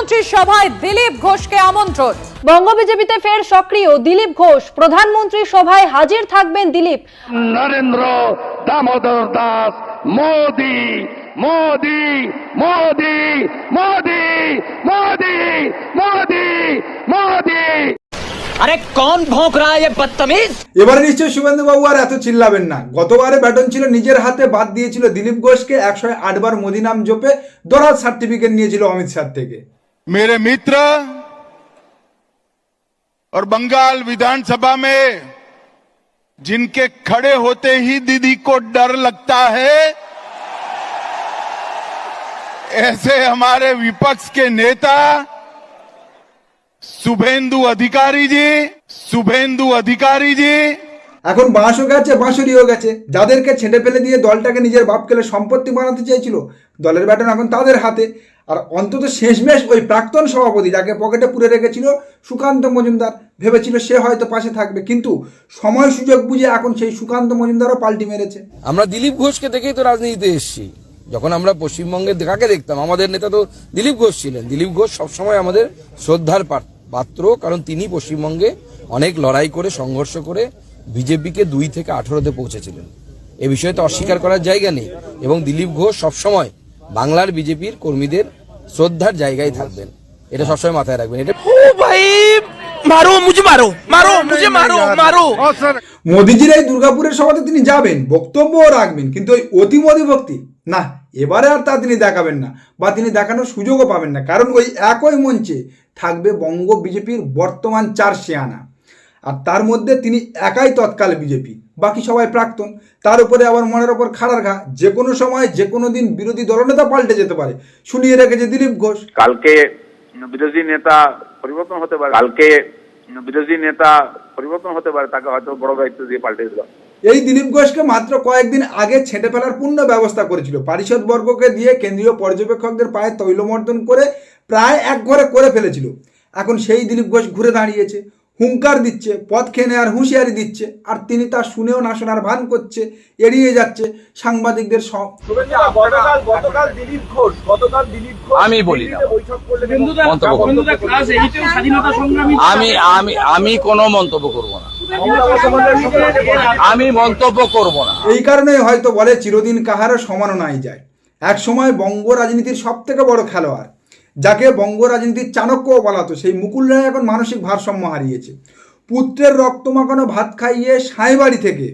প্রধানমন্ত্রীর সভায় দিলীপ ঘোষকে আমন্ত্রণ। বঙ্গ বিজেপিতে ফের সক্রিয় দিলীপ ঘোষ। প্রধানমন্ত্রীর সভায় হাজির থাকবেন দিলীপ। নরেন্দ্র দামোদর দাস মোদি মোদি মোদি মোদি মোদি মোদি মোদি। আরে কোন ভোঁক রা এ বদতমিজ? এবারে নিশ্চয় শুভেন্দু বাবু আর এত চিল্লাবেন না। গতবারে ব্যাটন ছিল নিজের হাতে বাদ দিয়েছিল দিলীপ ঘোষকে। একশো আটবার মোদি নাম জপে দরাজ সার্টিফিকেট নিয়েছিল অমিত শাহ থেকে। मेरे मित्र और बंगाल विधानसभा में जिनके खड़े होते ही दीदी को डर लगता है, ऐसे हमारे विपक्ष के नेता शुभेंदु अधिकारी जी, शुभेंदु अधिकारी जी এখন বাঁশও গেছে, বাঁশুরিও গেছে। যাদেরকে ছেটে ফেলে দিয়ে দলটাকে নিজের বাপকেলে সম্পত্তি বানাতে চেয়েছিল, দলের ব্যাটন এখন তাদের হাতে। আর অন্তত শেষমেশ ওই প্রাক্তন সভাপতি যাকে পকেটে পুরে রেখেছিল সুকান্ত মজুমদার, ভেবেছিল সে হয়তো পাশে থাকবে। কিন্তু সময় সুযোগ বুঝে এখন সেই সুকান্ত মজুমদারও পাল্টি মেরেছে। আমরা দিলীপ ঘোষকে দেখেই তো রাজনীতিতে এসেছি। যখন আমরা পশ্চিমবঙ্গের কাকে দেখতাম, আমাদের নেতা তো দিলীপ ঘোষ ছিলেন। দিলীপ ঘোষ সবসময় আমাদের শ্রদ্ধার পাত্র, কারণ তিনি পশ্চিমবঙ্গে অনেক লড়াই করে, সংঘর্ষ করে বিজেপিকে দুই থেকে আঠেরোতে পৌঁছেছিলেন। এ বিষয়ে তো অস্বীকার করার জায়গা নেই এবং দিলীপ ঘোষ সবসময় বাংলার বিজেপির কর্মীদের শ্রদ্ধার জায়গায় থাকবেন। এটা সবসময় মাথায় রাখবেন। দুর্গাপুরের সভাতে তিনি যাবেন বক্তব্য রাখবেন কিন্তু ওই অতি মোদি ভক্তি না এবারে আর তা তিনি দেখাবেন না বা তিনি দেখানোর সুযোগও পাবেন না কারণ ওই একই মঞ্চে থাকবে বঙ্গ বিজেপির বর্তমান চার সিয়ানা। আর তার মধ্যে তিনি একাই তৎকাল বিজেপি বাকি সবাই প্রাক্তন। তার উপরে আবার মনের ওপর খাড়ার ঘা। যে কোনো সময় যে কোনো দিন বিরোধী দলনেতা পাল্টে যেতে পারে। শুনিয়ে রেখেছে দিলীপ ঘোষ। কালকে বিরোধী নেতা পরিবর্তন হতে পারে। কালকে বিরোধী নেতা পরিবর্তন হতে পারে তাকে হয়তো বড় দায়িত্ব দিয়ে পাল্টে দিল এই দিলীপ ঘোষকে মাত্র কয়েকদিন আগে ছেঁটে ফেলার পূর্ণ ব্যবস্থা করেছিল। পারিষদ বর্গকে দিয়ে কেন্দ্রীয় পর্যবেক্ষকদের পায়ে তৈলমর্দন করে প্রায় এক ঘরে করে ফেলেছিল। এখন সেই দিলীপ ঘোষ ঘুরে দাঁড়িয়েছে। হুঙ্কার দিচ্ছে পথ খেয়ে নেওয়ার হুঁশিয়ারি দিচ্ছে আর তিনি তা শুনেও না শোনার ভান করছে এড়িয়ে যাচ্ছে সাংবাদিকদের আমি বলি। আমি আমি আমি কোনো মন্তব্য করব না। আমি মন্তব্য করব না। এই কারণেই হয়তো বলে চিরদিন কাহারও সমানও নাই যায়। এক সময় বঙ্গ রাজনীতির সব থেকে বড় খেলোয়াড়। যাকে বঙ্গ রাজনীতির চাণক্যও বলা হতো, সেই মুকুল রায় এখন মানসিক ভারসাম্য হারিয়েছে। পুত্রের রক্ত মাখানো ভাত খাইয়ে সাঁইবাড়ি থেকে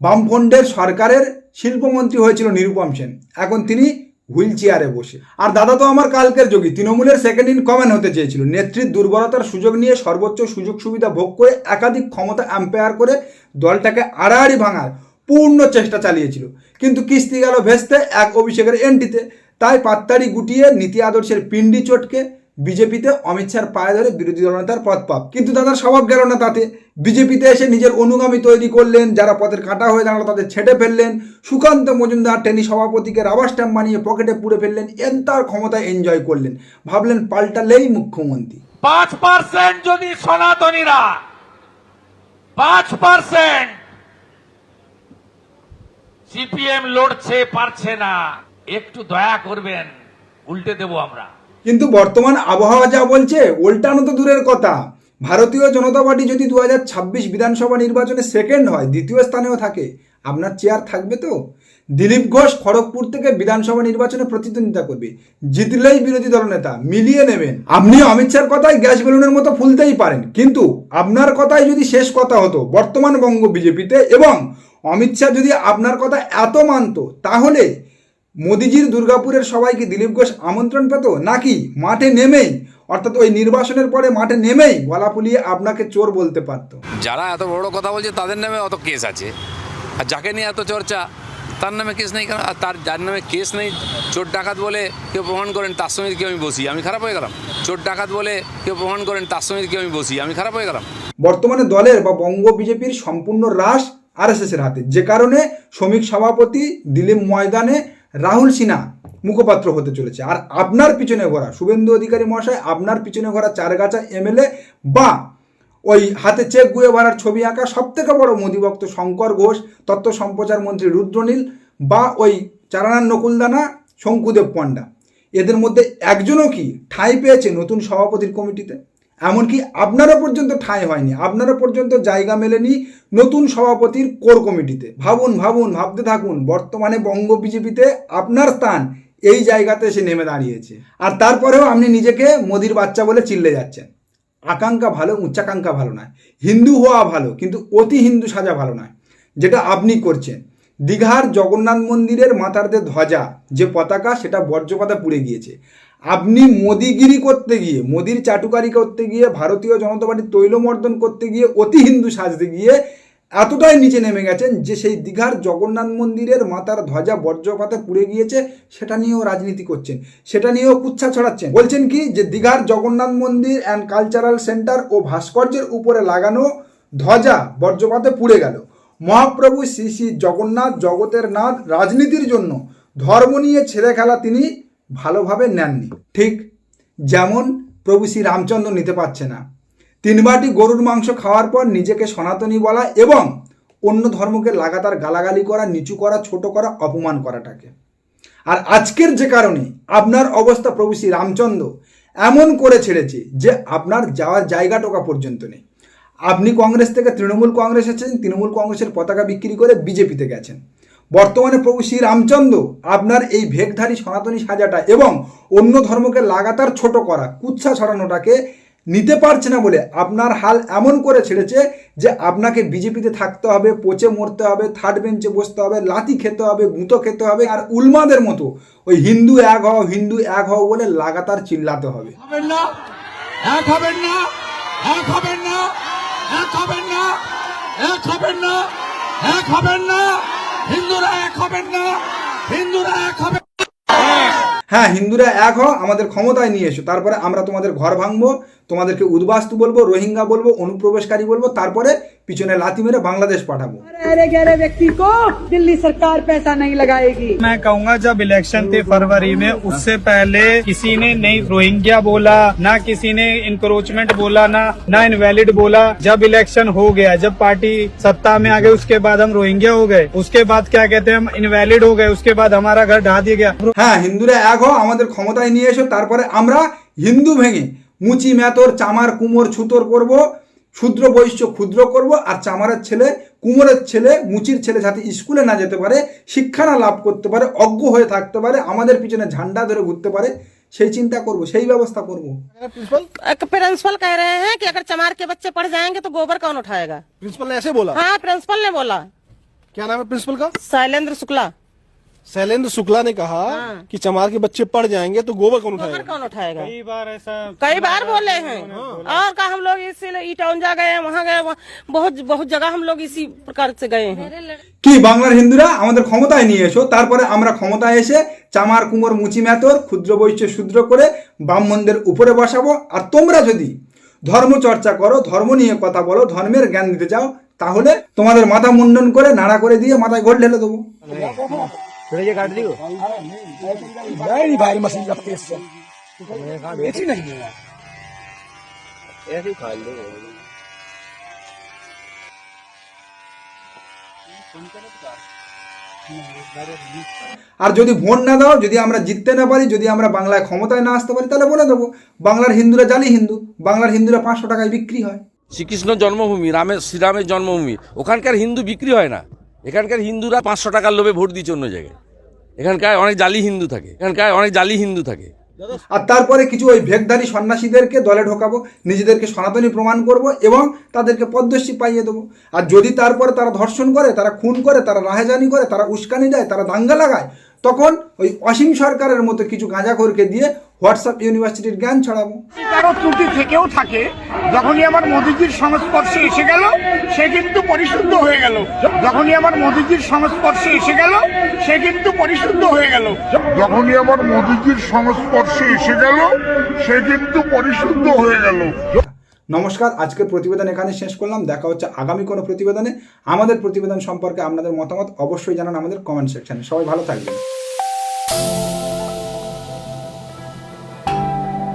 বামফ্রন্টের সরকারের শিল্পমন্ত্রী হয়েছিল নিরুপম সেন। এখন তিনি হুইল চেয়ারে বসে। আর দাদা তো আমার কালকের যোগী, তৃণমূলের সেকেন্ড ইন কমেন্ট হতে চেয়েছিল। নেত্রীর দুর্বলতার সুযোগ নিয়ে সর্বোচ্চ সুযোগ সুবিধা ভোগ করে একাধিক ক্ষমতা অ্যাম্পায়ার করে দলটাকে আড়াআড়ি ভাঙার পূর্ণ চেষ্টা চালিয়েছিল। কিন্তু কিস্তি গেল ভেস্তে এক অভিষেকের এন্ট্রিতে। তাই পাত্তারি গুটিয়ে নীতি আদর্শের পিন্ডি চটকে বিজেপিতে অমিত শাহর পায়ে ধরে বিরোধী দলনেতার পথ পাপ। কিন্তু দাদার স্বভাব গেল না তাতে। বিজেপিতে এসে নিজের অনুগামী তৈরি করলেন, যারা পথের কাটা হয়ে দাঁড়াল তাদের ছেটে ফেললেন। সুকান্ত মজুমদার, টেনি সভাপতিকে রাবার স্ট্যাম্প বানিয়ে পকেটে পুড়ে ফেললেন, এন তার ক্ষমতা এনজয় করলেন। ভাবলেন পাল্টালেই মুখ্যমন্ত্রী। পাঁচ পার্সেন্ট যদি সনাতনীরা, পাঁচ পার্সেন্ট সিপিএম লড়ছে, পারছে না। একটু দয়া করবেন, উল্টে দেবো আমরা। কিন্তু বর্তমান আবহাওয়া যা বলছে, উল্টানো তো দূরের কথা। ভারতীয় জনতা পার্টি যদি দু হাজার ছাব্বিশ বিধানসভা নির্বাচনে সেকেন্ড হয়, দ্বিতীয় স্থানেও থাকে। আপনার চেয়ার থাকবে তো? দিলীপ ঘোষ খড়গপুর থেকে বিধানসভা নির্বাচনে প্রতিদ্বন্দ্বিতা করবে। জিতলেই বিরোধী দলনেতা, মিলিয়ে নেবেন। আপনি অমিত শাহর কথায় গ্যাস বেলুনের মতো ফুলতেই পারেন। কিন্তু আপনার কথাই যদি শেষ কথা হতো, বর্তমান বঙ্গ বিজেপিতে, এবং অমিত শাহ যদি আপনার কথা এত মানতো, তাহলে মোদিজির দুর্গাপুরের সবাইকে দিলীপ ঘোষ আমন্ত্রণ পেত? নাকি মাঠে নেমেই অর্থাৎ ওই নির্বাচনের পরে মাঠে নেমেই গলা ফুলিয়ে আপনাকে চোর বলতে পারতো? যারা এত বড় কথা বলছে তাদের নামে অত কেস আছে। আর যাকে নিয়ে এত চর্চা তার নামে কেস নেই কেন? আর তার যার নামে কেস নেই চোর ডাকাত বলে কেউ প্রমাণ করেন তার সঙ্গে কি আমি বসি। আমি খারাপ হয়ে গেলাম। চোর ডাকাত বলে কেউ প্রমাণ করেন তার সঙ্গে কি আমি বসি। আমি খারাপ হয়ে গেলাম। বর্তমানে দলের বা বঙ্গ বিজেপির সম্পূর্ণ হ্রাস আরএসএস এর হাতে। যে কারণে শ্রমিক সভাপতি দিলীপ ময়দানে রাহুল সিনহা মুখপাত্র হতে চলেছে। আর আপনার পিছনে ঘোরা, শুভেন্দু অধিকারী মহাশয় আপনার পিছনে ঘোরা চারগাছা এমএলএ বা ওই হাতে চেক গুয়ে ভরার ছবি আঁকা সব থেকে বড় মোদিভক্ত শঙ্কর ঘোষ তথ্য সম্প্রচার মন্ত্রী রুদ্রনীল বা ওই চারানার নকুলদানা, শঙ্কুদেব পণ্ডা। এদের মধ্যে একজনও কি ঠাঁই পেয়েছে নতুন সভাপতির কমিটিতে? এমনকি আপনারও পর্যন্ত ঠাঁই হয়নি, আপনারও পর্যন্ত জায়গা মেলেনি নতুন সভাপতির কোর কমিটিতে। ভাবুন ভাবুন, ভাবতে থাকুন, বর্তমানে বঙ্গ বিজেপিতে আপনার স্থান এই জায়গাতে এসে নেমে দাঁড়িয়েছে। আর তারপরেও আপনি নিজেকে মোদির বাচ্চা বলে চিল্লে যাচ্ছেন। আকাঙ্ক্ষা ভালো, উচ্চাকাঙ্ক্ষা ভালো নয়। হিন্দু হওয়া ভালো, কিন্তু অতি হিন্দু সাজা ভালো নয়, যেটা আপনি করছেন। দীঘার জগন্নাথ মন্দিরের যে ধ্বজা, যে পতাকা, সেটা বর্জ্যপাতা পুড়ে গিয়েছে। আপনি মোদিগিরি করতে গিয়ে, মোদির চাটুকারি করতে গিয়ে, ভারতীয় জনতা পার্টির তৈলমর্দন করতে গিয়ে, অতি হিন্দু সাজতে গিয়ে এতটাই নিচে নেমে গেছেন যে সেই দীঘার জগন্নাথ মন্দিরের মাতার ধ্বজা বর্জ্যপাতে পুড়ে গিয়েছে, সেটা নিয়েও রাজনীতি করছেন, সেটা নিয়েও কুচ্ছা ছড়াচ্ছেন। বলছেন কি যে দীঘার জগন্নাথ মন্দির অ্যান্ড কালচারাল সেন্টার ও ভাস্কর্যের উপরে লাগানো ধ্বজা বর্জ্যপাতে পুড়ে গেল। মহাপ্রভু শ্রী শ্রী জগন্নাথ, জগতের নাথ, রাজনীতির জন্য ধর্ম নিয়ে ছেড়ে খেলা তিনি ভালোভাবে নেননি। ঠিক যেমন প্রভু শ্রী রামচন্দ্র নিতে পারছে না। তিন বাটি গরুর মাংস খাওয়ার পর নিজেকে সনাতনী বলা এবং অন্য ধর্মকে লাগাতার গালাগালি করা, নিচু করা, ছোট করা, অপমান করাটাকে। আর আজকের যে কারণে আপনার অবস্থা প্রভু শ্রী রামচন্দ্র এমন করে ছেড়েছে যে আপনার যাওয়ার জায়গা টোকা পর্যন্ত নেই। আপনি কংগ্রেস থেকে তৃণমূল কংগ্রেস এসেছেন, তৃণমূল কংগ্রেসের পতাকা বিক্রি করে বিজেপিতে গেছেন। বর্তমানে প্রভু শ্রী রামচন্দ্র আপনার এই ভেকধারী সনাতনী সাজাটা এবং অন্য ধর্মকে লাগাতার ছোট করা, কুৎসা ছড়ানোটাকে নিতে পারছে না বলে আপনার হাল এমন করে ছেড়েছে যে আপনাকে বিজেপিতে থাকতে হবে, পচে মরতে হবে, থার্ড বেঞ্চে বসতে হবে, লাথি খেতে হবে, গুঁতো খেতে হবে আর উলমাদের মতো ওই হিন্দু এক হও, হিন্দু এক হও বলে লাগাতার চিল্লাতে হবে। না? না? না? না? না? হিন্দুরা এক হবেন না। হিন্দুরা এক হ্যাঁ হিন্দুরা এক হও, আমাদের ক্ষমতায় নিয়ে এসো। তারপরে আমরা তোমাদের ঘর ভাঙবো, তোমাদেরকে উদ্বাস্তু বলব, রোহিঙ্গা বলব, অনুপ্রবেশকারী বলব, তারপরে পিছনে লাথি মেরে বাংলাদেশ পাঠাবো गहरे गहरे व्यक्ति को दिल्ली सरकार पैसा नहीं लगाएगी मैं कहूंगा जब इलेक्शन थे फरवरी में उससे पहले किसी ने नहीं रोहिंग्या बोला ना किसी ने इंक्रोचमेंट बोला ना ना इनवैलिड बोला जब इलेक्शन हो गया जब पार्टी सत्ता में आ गई उसके बाद हम रोहिंग्या हो गए उसके बाद क्या कहते हैं हम इनवैलिड हो गए उसके बाद हमारा घर ढा दिया गया হ্যাঁ হিন্দুরা এক হও আমাদের ক্ষমতায় নিয়ে এসো তারপরে আমরা হিন্দু ভেঙে মুচি মেতর চামার কুমোর ছুতোর করব ক্ষুদ্র বৈশ্য ক্ষুদ্র করব আর চামারের ছেলে কুমোরের ছেলে মুচির ছেলে যাতে স্কুলে না যেতে পারে শিক্ষা না লাভ করতে পারে অজ্ঞ হয়ে থাকতে পারে আমাদের পিছনে ঝান্ডা ধরে ঘুরতে পারে সেই চিন্তা করব সেই ব্যবস্থা করব प्रिंसिपल कह रहे हैं कि अगर चमार के बच्चे पढ़ जाएंगे तो गोबर कौन उठाएगा प्रिंसिपल ने ऐसे बोला हाँ प्रिंसिपल ने बोला क्या नाम है प्रिंसिपल का शैलेंद्र शुक्ला शैलेंद्र शुक्ला ने कहा कि चमार के बच्चे पढ़ जाएंगे तो गोबर कौन गोबर कौन उठाएगा कई बार ऐसा कई बार बोले हैं और का हम लोग इसीलिए ईटाउंजा गए वहाँ गए वहाँ बहुत बहुत जगह हम लोग इसी प्रकार से गए हैं কি বাংলার হিন্দুরা আমাদের ক্ষমতায় নিয়ে এসো তারপরে আমরা ক্ষমতায় এসে চামার কুমোর মুচি মেতর ক্ষুদ্র বৈশ্য শূদ্র করে ব্রাহ্মণদের উপরে বসাবো আর তোমরা যদি ধর্ম চর্চা করো ধর্ম নিয়ে কথা বলো ধর্মের জ্ঞান দিতে চাও তাহলে তোমাদের মাথা মুন্ডন করে নাড়া করে দিয়ে মাথায় গোল ঢেলে দেবো আর যদি ভোট না দাও যদি আমরা জিততে না পারি যদি আমরা বাংলায় ক্ষমতায় না আসতে পারি তাহলে বলে দেবো বাংলার হিন্দুরা জালি হিন্দু বাংলার হিন্দুরা পাঁচশো টাকায় বিক্রি হয়। শ্রীকৃষ্ণ জন্মভূমি রামের শ্রীরামের জন্মভূমি ওখানকার হিন্দু বিক্রি হয় না। এখানকার হিন্দুরা পাঁচশো টাকার লোভে ভোট দিচ্ছে অন্য জায়গায়। এখানকার অনেক জালি হিন্দু থাকে। এখানকার অনেক জালি হিন্দু থাকে। আর তারপরে কিছু ওই ভেগধারী সন্ন্যাসীদেরকে দলে ঢোকাবো, নিজেদেরকে সনাতনী প্রমাণ করব এবং তাদেরকে পদ্মশ্রী পাইয়ে দেবো। আর যদি তারপরে তারা ধর্ষণ করে, তারা খুন করে, তারা রাহেজানি করে, তারা উস্কানি দেয়, তারা দাঙ্গা লাগায়, তখন ওই অসীম সরকারের মতো কিছু গাঁজাখোরকে দিয়ে হোয়াটসঅ্যাপ ইউনিভার্সিটির জ্ঞান ছড়াবো। কারও ত্রুটি থেকেও থাকে যখনই আমার মোদিজির সংস্পর্শে এসে গেল সে কিন্তু পরিশুদ্ধ হয়ে গেল। যখনই আমার মোদিজির সংস্পর্শে এসে গেল সে কিন্তু পরিশুদ্ধ হয়ে গেল। যখনই আমার মোদিজির সংস্পর্শে এসে গেল সে কিন্তু পরিশুদ্ধ হয়ে গেল। নমস্কার আজকের প্রতিবেদন এখানে শেষ করলাম। দেখা হচ্ছে আগামী কোনো প্রতিবেদনে। আমাদের প্রতিবেদন সম্পর্কে আপনাদের মতামত অবশ্যই জানান আমাদের কমেন্ট সেকশনে সবাই ভালো থাকবেন।